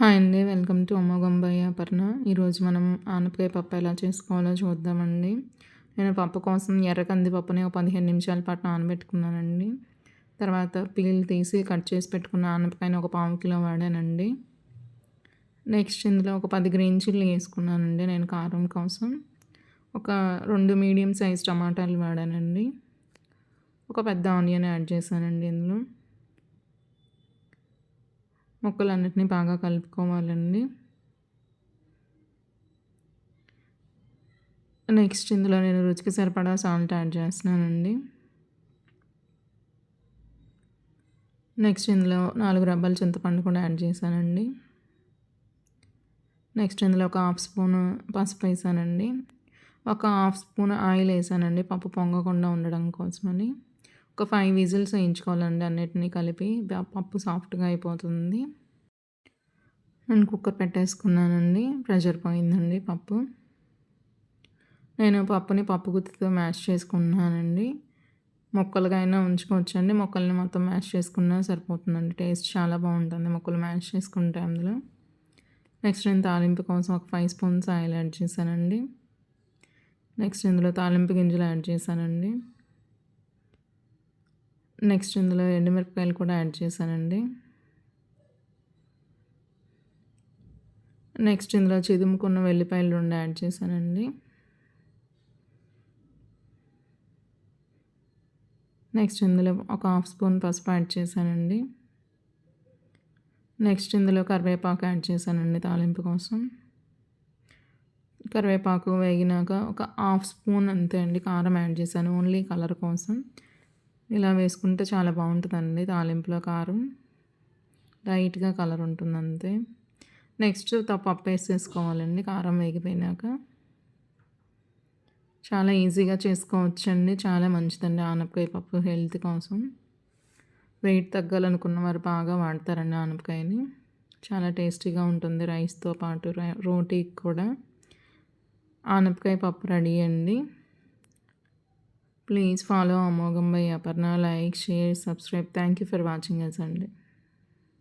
Hi అండి welcome to అమ్మగంబయ్య Aparna. ఈరోజు మనం ఆనపకాయ పప్పు ఎలా చేసుకోవాలో చూద్దామండి. నేను పప్పు కోసం ఎర్ర కందిపప్పుని ఒక పదిహేను నిమిషాల పాటు నానబెట్టుకున్నానండి. తర్వాత పీల్ తీసి కట్ చేసి పెట్టుకున్న ఆనపకాయని ఒక పావు కిలో వాడానండి. నెక్స్ట్ ఇందులో ఒక పది గ్రీన్ చిల్లీ వేసుకున్నానండి నేను కారం కోసం. ఒక రెండు మీడియం సైజ్ టమాటాలు వాడానండి. ఒక పెద్ద ఆనియన్ యాడ్ చేశానండి ఇందులో. ముక్కలన్నిటినీ బాగా కలుపుకోవాలండి. నెక్స్ట్ ఇందులో నేను రుచికి సరిపడా సాల్ట్ యాడ్ చేస్తున్నానండి. నెక్స్ట్ ఇందులో నాలుగు రబ్బలు చింతపండు కూడా యాడ్ చేశానండి. నెక్స్ట్ ఇందులో ఒక హాఫ్ స్పూన్ పసుపు వేసానండి ఒక హాఫ్ స్పూన్ ఆయిల్ వేసానండి పప్పు పొంగకుండా ఉండడం కోసమని. ఒక ఫైవ్ విజిల్స్ వేయించుకోవాలండి అన్నిటినీ కలిపి. పప్పు సాఫ్ట్గా అయిపోతుంది. నేను కుక్కర్ పెట్టేసుకున్నానండి. ప్రెషర్ పోయిందండి పప్పు. నేను పప్పుని పప్పు గుత్తితో మ్యాష్ చేసుకున్నానండి మొక్కలుగా అయినా ఉంచుకోవచ్చండి. మొక్కల్ని మొత్తం మ్యాష్ చేసుకున్నా సరిపోతుందండి. టేస్ట్ చాలా బాగుంటుంది మొక్కలు మ్యాష్ చేసుకుంటే అందులో. నెక్స్ట్ నేను తాలింపు కోసం ఒక ఫైవ్ స్పూన్స్ ఆయిల్ యాడ్ చేశానండి. నెక్స్ట్ ఇందులో తాలింపు గింజలు యాడ్ చేశానండి. నెక్స్ట్ ఇందులో ఎండుమిరపకాయలు కూడా యాడ్ చేశానండి. నెక్స్ట్ ఇందులో చిదుముకున్న వెల్లిపాయలు రెండు యాడ్ చేశానండి. నెక్స్ట్ ఇందులో ఒక హాఫ్ స్పూన్ పసుపు యాడ్ చేశానండి. నెక్స్ట్ ఇందులో కరివేపాకు యాడ్ చేశానండి తాలింపు కోసం. కరివేపాకు వేగినాక ఒక హాఫ్ స్పూన్ అంతే అండి కారం యాడ్ చేశాను ఓన్లీ కలర్ కోసం. ఇలా వేసుకుంటే చాలా బాగుంటుందండి తాలింపులో కారం. లైట్గా కలర్ ఉంటుంది అంతే నెక్స్ట్ పప్పు వేసేసుకోవాలండి కారం వేగిపోయినాక. చాలా ఈజీగా చేసుకోవచ్చండి. చాలా మంచిదండి ఆనపకాయ పప్పు హెల్త్ కోసం. వెయిట్ తగ్గాలనుకున్న వారు బాగా వాడతారండి ఆనపకాయని. చాలా టేస్టీగా ఉంటుంది రైస్తో పాటు రోటీకి కూడా. ఆనపకాయ పప్పు రెడీ అండి. ప్లీజ్ ఫాలో అమోఘం by Aparna like share subscribe thank you for watching us అండి